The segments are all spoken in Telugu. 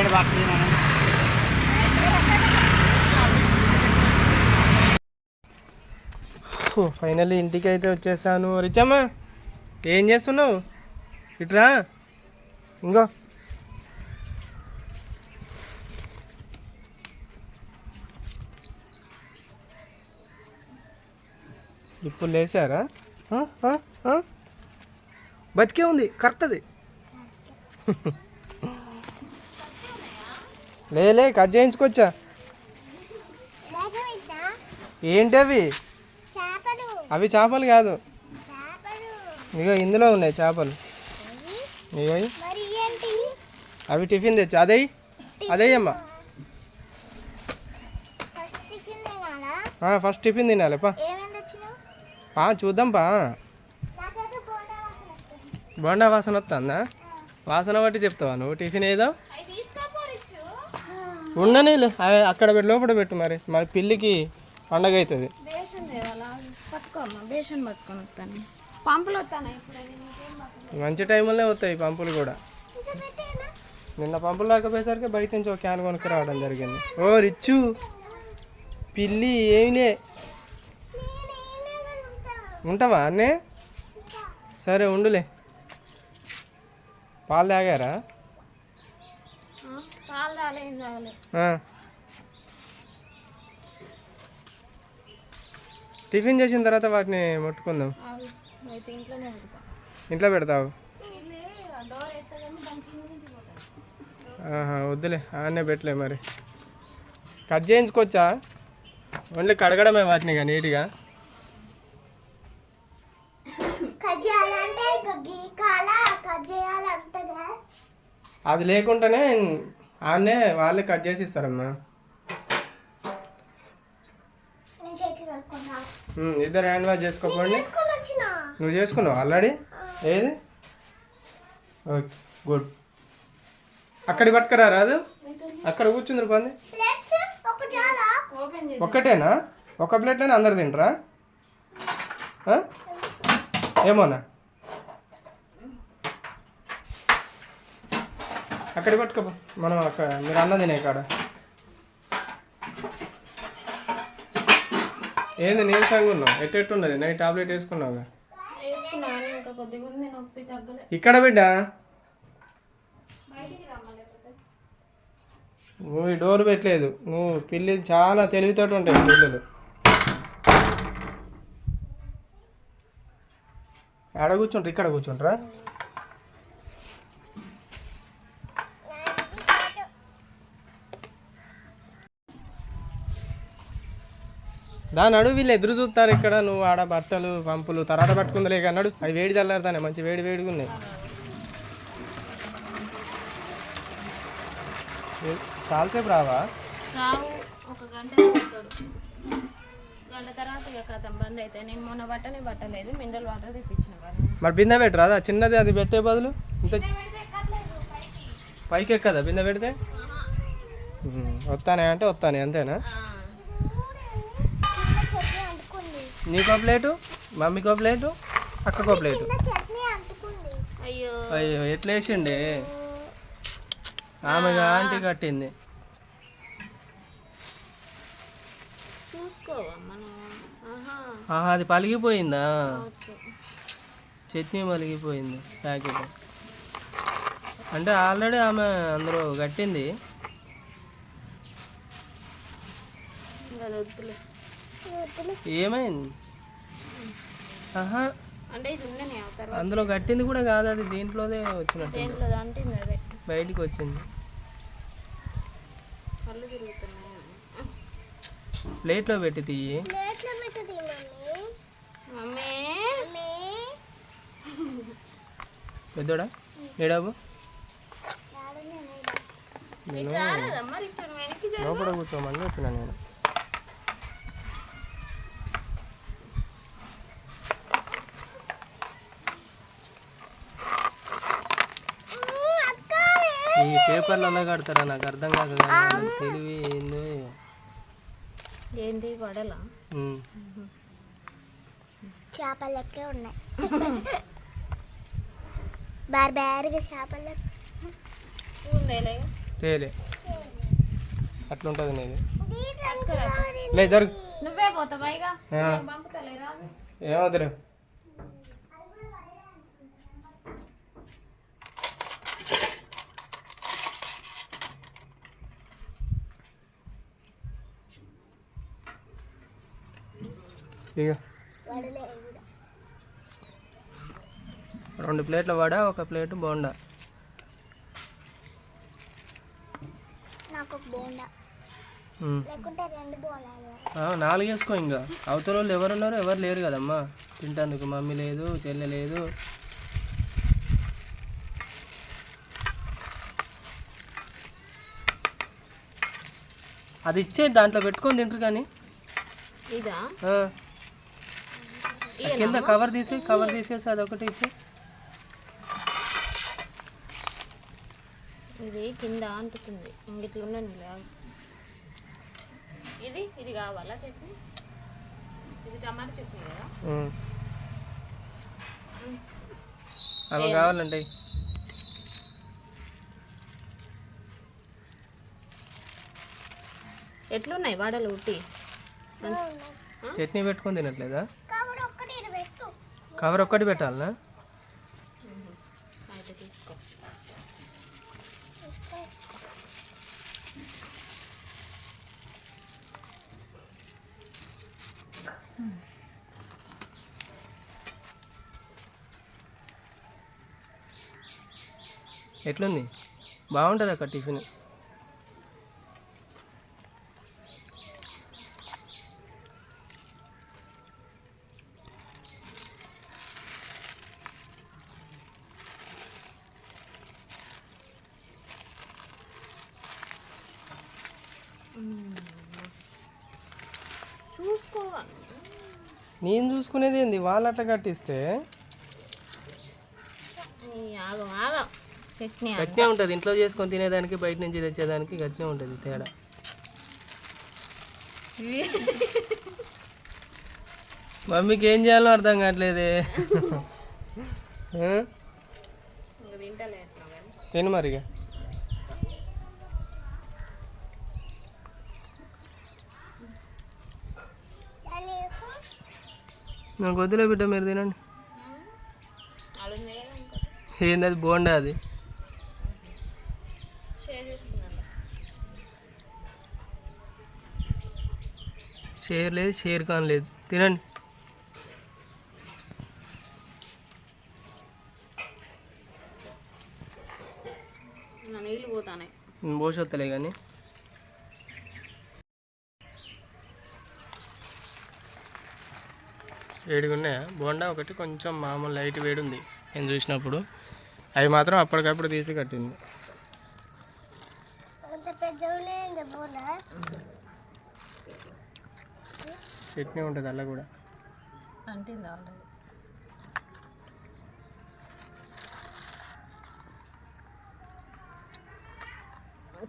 ప్లేట్ పక్కన ఫైనల్లీ ఇంటికి అయితే వచ్చేసాను. రిచమ్మ ఏం చేస్తున్నావు? ఇట్రా ఇంకో ఇప్పుడు లేచారా? ఆ, ఆ, ఆ? బతికే ఉంది కరెక్ట్ది లేలే కట్ చేయించుకొచ్చా? ఏంటి అవి? చేపలు. అవి చేపలు కాదు. చేపలు. ఇగో ఇందులో ఉన్నాయి చేపలు. ఇగో ఇవి. మరి ఏంటి? అవి టిఫిన్ తెచ్చు? అదే అదే అమ్మా ఫస్ట్ టిఫిన్ తినాలా? ఫస్ట్ టిఫిన్ తినాలి పా. పా చూద్దాం పా. బోండా వాసన వస్తుందా. వాసన బట్టి చెప్తావా నువ్వు? టిఫిన్ ఏదో? ఉండని అవి అక్కడ పెట్టి లోపల పెట్టు మరి. మరి పిల్లికి పండగ అవుతుంది మంచి టైంలోనే వస్తాయి పంపులు కూడా. నిన్న పంపులు లేకపోయేసరికి బయట నుంచి ఒక క్యాన్ కొనుక్కు రావడం జరిగింది. ఓ రిచ్చు పిల్లి ఏమిలే? ఉంటావా అన్నే? సరే ఉండులే. పాలు తాగారా? పాలు. టిఫిన్ చేసిన తర్వాత వాటిని ముట్టుకుందాం. ఇంట్లో పెడతావు? వద్దులే ఆనే పెట్టలే మరి. కట్ చేయించుకోవచ్చా? ఓన్లీ కడగడమే వాటిని ఇక నీట్గా. అది లేకుండానే ఆనే వాళ్ళే కట్ చేసి ఇస్తారమ్మా. ఇద్దరు హ్యాండ్ వాష్ చేసుకోకండి. నువ్వు చేసుకున్నావు ఆల్రెడీ? ఏది? Okay good. అక్కడి పట్టుకురా రాదు. అక్కడ కూర్చుంది పంది ఒక్కటేనా? ఒక ప్లేట్లోనే అందరు తింటరా? ఏమోనా? అక్కడ పట్టుకోపో. మనం అక్కడ మీరు అన్న తినే కాడ. ఏంది నీరసంగా ఉన్నావు? ఎట్టెట్టున్నది నైట్ టాబ్లెట్ వేసుకున్నావుగా? తగ్గలే. ఇక్కడ బిడ్డ? నువ్వు ఈ డోర్ పెట్టలేదు. నువ్వు పిల్లి చాలా తెలివితోటి ఉంటాయి పిల్లలు. ఆడ కూర్చుంటారు ఇక్కడ కూర్చుంటారా. దాని అడుగు వీళ్ళు ఎదురు చూస్తారు ఇక్కడ. నువ్వు ఆడ బట్టలు పంపులు తర్వాత పట్టుకుందలే అన్నాడు అవి వేడి చల్లారుతానే మంచి వేడి వేడిగా ఉన్నాయి. చాలాసేపు రావా? రావు. ఒక గంట పోతాడు గంట తర్వాత ఇక కథం బంద్ అయితే నేను మొన్న బట్టనే పట్టలేదు మినరల్ వాటర్ తెప్పించిన కానీ మరి బిందె పెట్టరాదా చిన్నది అది పెట్టే బదులు. ఇంత పైకి. ఎక్కదా బిందె పెడితే? వస్తానే అంటే వస్తానే అంతేనా చట్నీ అంటుకుంది నీకో ప్లేటు మమ్మీకో ప్లేటు అక్కకో ప్లేటు. చట్నీ అంటుకుంది. అయ్యో. అయ్యో ఎట్లా వేసిండే? ఆమెగా ఆంటీ కట్టింది. ఆహా. అది పలిగిపోయిందా. చట్నీ మలిగిపోయింది ప్యాకెట్. అంటే ఆల్రెడీ ఆమె అందులో కట్టింది. ఏమైంది? ఆహా. అందులో కట్టింది కూడా కాదు అది దీంట్లోనే వచ్చినట్టు దేంట్లో అంటింది అదే. బయటికి వచ్చింది. ప్లేట్లో పెట్టి తీయి. పెద్దోడా? ఏడాబు? నేను. లోపల కూర్చోమని చెప్పిన నేను ఈ పేపర్లు అలా కడతారా? నాకు అర్థం వాళ్ళకి తెలివి ఏందో? ఏంటి పడలా ఉమ్. చేపలు లెక్కే ఉన్నాయి. బార్ బారుగా చేపలు తేలే. అట్లుంటుంది నీది. లే జరుగు. నువ్వే పోతావా ఇక ఆ. నేను పంపుతలే రాదు ఏమవుతులే ఇక రెండు ప్లేట్ల వడ ఒక ప్లేట్ బోండా. నాకు ఒక బోండా. ఉమ్. లేకుంటే రెండు బోండాలు ఆ, నాలుగు వేసుకో ఇంకా అవతల వాళ్ళు ఎవరు ఉన్నారు ఎవరు లేరు కదమ్మా. తింటందుకు మమ్మీ లేదు చెల్లె లేదు. అది ఇచ్చే దాంట్లో పెట్టుకొని తింటారు కానీ. ఇదా? ఆ. ఆ. కింద కవర్ తీసి కవర్ తీసేసి అదొకటి ఇచ్చి. ఇది కింద అంటుతుంది. ఇంగిట్లు ఉండండి ఇది ఇది కావాలా చట్నీ? ఇది టమాటా చట్నీ కదా. అవి కావాలంటే ఎట్లున్నాయి వాడలు ఉట్టి? చట్నీ పెట్టుకొని తినట్లేదా? కవర్ ఒక్కటి పెట్టాలా ఎట్లుంది? బాగుంటుంది అక్క టిఫిన్? నేను చూసుకునేది ఏంది? వాళ్ళు అట్లా కట్టిస్తే? చట్నీ ఉంటుంది. ఇంట్లో చేసుకొని తినేదానికి బయట నుంచి తెచ్చేదానికి గట్టినే ఉంటుంది తేడా. మమ్మీకి ఏం చేయాలో అర్థం కావట్లేదే. తిను మరిగా దాని నాకు వద్దులే బిడ్డ మీరు తినండి. ఏంది అది బోండా అది? షేర్ లేదు షేర్ ఖాన్ లేదు. తినండి. పోసొత్తలే కానీ. వేడిగా ఉన్నాయా బోండా ఒకటి కొంచెం మామూలు లైట్ వేడి ఉంది నేను చూసినప్పుడు. అవి మాత్రం అప్పటికప్పుడు తీసి కట్టింది. చట్నీ ఉంటుంది అలా కూడా.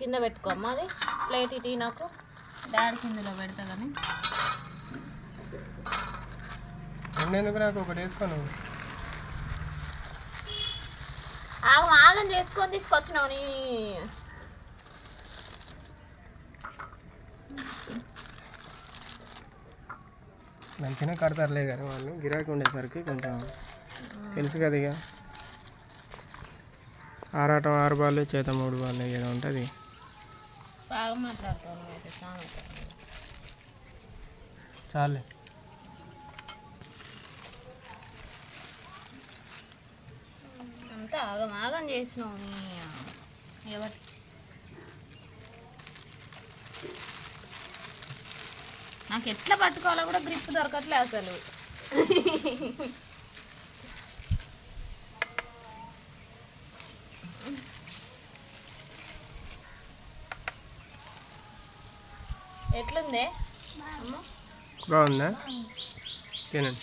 కింద పెట్టుకోమ్మా అది. ప్లేట్ ఇటీ నాకు. డాడీ కిందలో పెడతా కానీ. రెండెందుకు నాకు ఒకటి వేసుకోను ఆగం ఆగం చేసుకొని తీసుకొచ్చినావు నీ. మంచిగానే కడతారులే కానీ వాళ్ళు గిరాకీ ఉండేసరికి కొంచెం తెలుసు కదా ఇక. ఆరాటం ఆరు బాల్ చేత మూడు బాల్ ఏదో ఉంటుంది. బాగా సామెత చాలే. అంతా ఆగం ఆగం చేసినావు నీ ఎవరి? నాకు ఎట్లా పట్టుకోవాలో కూడా గ్రిప్ దొరకట్లే అసలు. ఎట్లుందే? అమ్మ? బాగుందా? తినండి